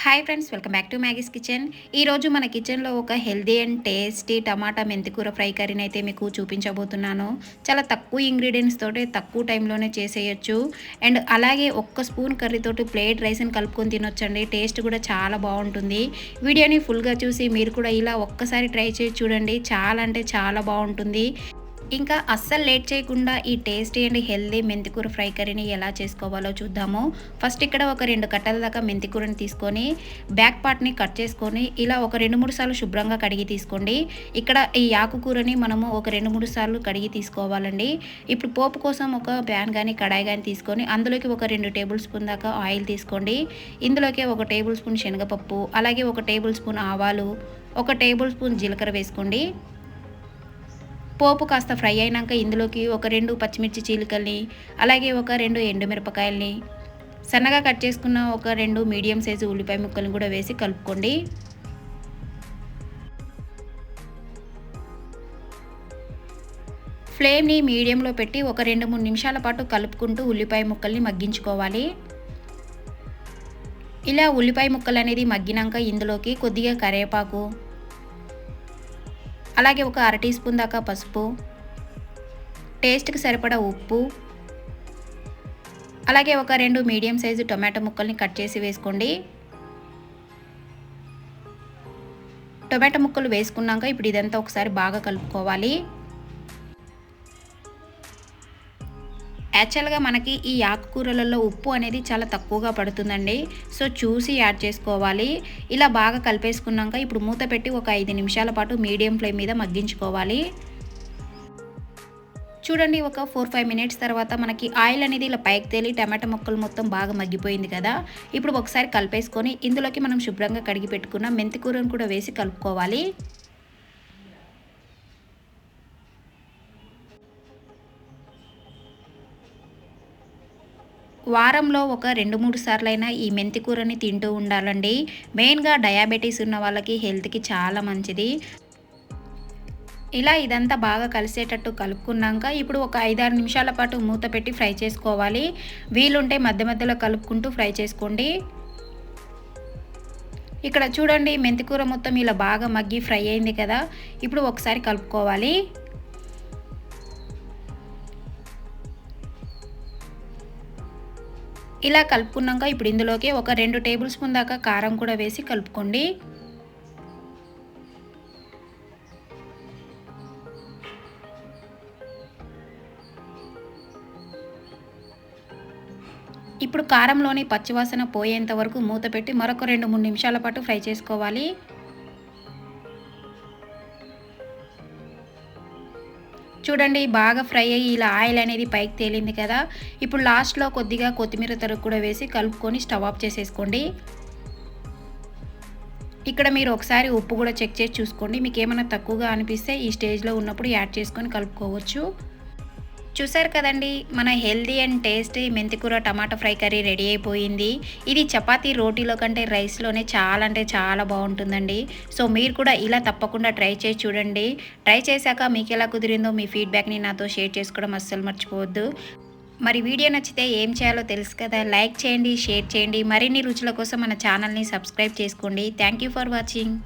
Hi friends welcome back to Maggie's kitchen ఈరోజు మన కిచెన్లో ఒక హెల్దీ అండ్ టేస్టీ టమాటా మెంతికూర ఫ్రై కర్రీని అయితే మీకు చూపించబోతున్నాను. చాలా తక్కువ ఇంగ్రీడియంట్స్ తోటి తక్కువ టైంలోనే చేసేయచ్చు. అండ్ అలాగే ఒక్క స్పూన్ కర్రీతోటి ప్లేట్ రైస్ని కలుపుకొని తినొచ్చండి. టేస్ట్ కూడా చాలా బాగుంటుంది. వీడియోని ఫుల్గా చూసి మీరు కూడా ఇలా ఒక్కసారి ట్రై చేసి చూడండి. చాలా అంటే చాలా బాగుంటుంది. ఇంకా అస్సలు లేట్ చేయకుండా ఈ టేస్టీ అండ్ హెల్దీ మెంతికూర ఫ్రై కర్రీని ఎలా చేసుకోవాలో చూద్దాము. ఫస్ట్ ఇక్కడ ఒక రెండు కట్టల దాకా మెంతికూరని తీసుకొని బ్యాక్ పార్ట్ని కట్ చేసుకొని ఇలా ఒక రెండు మూడు సార్లు శుభ్రంగా కడిగి తీసుకోండి. ఇక్కడ ఈ ఆకుకూరని మనము ఒక రెండు మూడు సార్లు కడిగి తీసుకోవాలండి. ఇప్పుడు పోపు కోసం ఒక ప్యాన్ కానీ కడాయి కానీ తీసుకొని అందులోకి ఒక రెండు టేబుల్ స్పూన్ దాకా ఆయిల్ తీసుకోండి. ఇందులోకి ఒక టేబుల్ స్పూన్ శనగపప్పు అలాగే ఒక టేబుల్ స్పూన్ ఆవాలు ఒక టేబుల్ స్పూన్ జీలకర్ర వేసుకోండి. పోపు కాస్త ఫ్రై అయినాక ఇందులోకి ఒక రెండు పచ్చిమిర్చి చీలికల్ని అలాగే ఒక రెండు ఎండుమిరపకాయల్ని. సన్నగా కట్ చేసుకున్న ఒక రెండు మీడియం సైజు ఉల్లిపాయ ముక్కలను కూడా వేసి కలుపుకోండి. ఫ్లేమ్ని మీడియంలో పెట్టి ఒక రెండు మూడు నిమిషాల పాటు కలుపుకుంటూ ఉల్లిపాయ ముక్కల్ని మగ్గించుకోవాలి. ఇలా ఉల్లిపాయ ముక్కలు అనేది మగ్గినాక ఇందులోకి కొద్దిగా కరివేపాకు అలాగే ఒక అర టీ స్పూన్ దాకా పసుపు టేస్ట్కి సరిపడా ఉప్పు అలాగే ఒక రెండు మీడియం సైజు టొమాటో ముక్కల్ని కట్ చేసి వేసుకోండి. టొమాటో ముక్కలు వేసుకున్నాక ఇప్పుడు ఇదంతా ఒకసారి బాగా కలుపుకోవాలి. యాక్చువల్గా మనకి ఈ ఆకుకూరలలో ఉప్పు అనేది చాలా తక్కువగా పడుతుందండి. సో చూసి యాడ్ చేసుకోవాలి. ఇలా బాగా కలిపేసుకున్నాక ఇప్పుడు మూత పెట్టి ఒక ఐదు నిమిషాల పాటు మీడియం ఫ్లేమ్ మీద మగ్గించుకోవాలి. చూడండి ఒక ఫోర్ ఫైవ్ మినిట్స్ తర్వాత మనకి ఆయిల్ అనేది ఇలా పైకి తేలి టమాటా ముక్కలు మొత్తం బాగా మగ్గిపోయింది కదా. ఇప్పుడు ఒకసారి కలిపేసుకొని ఇందులోకి మనం శుభ్రంగా కడిగి పెట్టుకున్న మెంతికూరను కూడా వేసి కలుపుకోవాలి. వారంలో ఒక రెండు మూడు సార్లైనా ఈ మెంతి కూరని తింటూ ఉండాలండి. మెయిన్గా డయాబెటీస్ ఉన్న వాళ్ళకి హెల్త్కి చాలా మంచిది. ఇలా ఇదంతా బాగా కలిసేటట్టు కలుపుకున్నాక ఇప్పుడు ఒక ఐదారు నిమిషాల పాటు మూత పెట్టి ఫ్రై చేసుకోవాలి. వీలుంటే మధ్య మధ్యలో కలుపుకుంటూ ఫ్రై చేసుకోండి. ఇక్కడ చూడండి మెంతికూర మొత్తం ఇలా బాగా మగ్గి ఫ్రై అయింది కదా. ఇప్పుడు ఒకసారి కలుపుకోవాలి. ఇలా కలుపుకున్నాక ఇప్పుడు ఇందులోకి ఒక రెండు టేబుల్ స్పూన్ దాకా కారం కూడా వేసి కలుపుకోండి. ఇప్పుడు కారంలోని పచ్చివాసన పోయేంత వరకు మూత పెట్టి మరొక రెండు మూడు నిమిషాల పాటు ఫ్రై చేసుకోవాలి. చూడండి బాగా ఫ్రై అయ్యి ఇలా ఆయిల్ అనేది పైకి తేలింది కదా. ఇప్పుడు లాస్ట్లో కొద్దిగా కొత్తిమీర తరుగు కూడా వేసి కలుపుకొని స్టవ్ ఆఫ్ చేసేసుకోండి. ఇక్కడ మీరు ఒకసారి ఉప్పు కూడా చెక్ చేసి చూసుకోండి. మీకు ఏమైనా తక్కువగా అనిపిస్తే ఈ స్టేజ్లో ఉన్నప్పుడు యాడ్ చేసుకొని కలుపుకోవచ్చు. చూసారు కదండి మన హెల్దీ అండ్ టేస్టీ మెంతికూర టమాటా ఫ్రై కర్రీ రెడీ అయిపోయింది. ఇది చపాతీ రోటీలో కంటే రైస్లోనే చాలా అంటే చాలా బాగుంటుందండి. సో మీరు కూడా ఇలా తప్పకుండా ట్రై చేసి చూడండి. ట్రై చేశాక మీకు ఎలా కుదిరిందో మీ ఫీడ్బ్యాక్ని నాతో షేర్ చేసుకోవడం అస్సలు మర్చిపోవద్దు. మరి వీడియో నచ్చితే ఏం చేయాలో తెలుసు కదా లైక్ చేయండి షేర్ చేయండి. మరిన్ని రుచుల కోసం మన ఛానల్ని సబ్స్క్రైబ్ చేసుకోండి. Thank for watching.